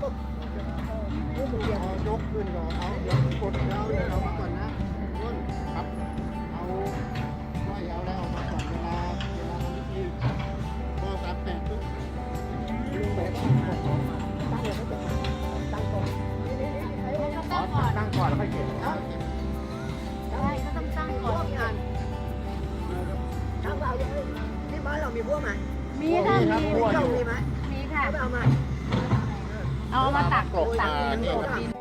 ปุ๊บนี่มันเรียงเอายกขึ้นก่อนเอาเดี๋ยวกดแล้วเนี่ยเอามาก่อนนะต้นครับ เอาไว้เอาแล้วเอามาก่อนเวลาเวลาทำพิธีพอสามแปดปุ๊บลุงแบบตั้งเลยไม่จะตั้งก่อนนี่นี่นี่ไอ้เขาตั้งก่อนตั้งก่อนแล้วค่อยเก็บใช่เขาต้องตั้งพก่วอนกงานทำเอาอย่างนี้ที่บ้านเรามีพวกไหมมีค่ะมีมีเจ้ามีไหมมีค่ะเอามา เอามาตักกรอกตักดินกรครับตี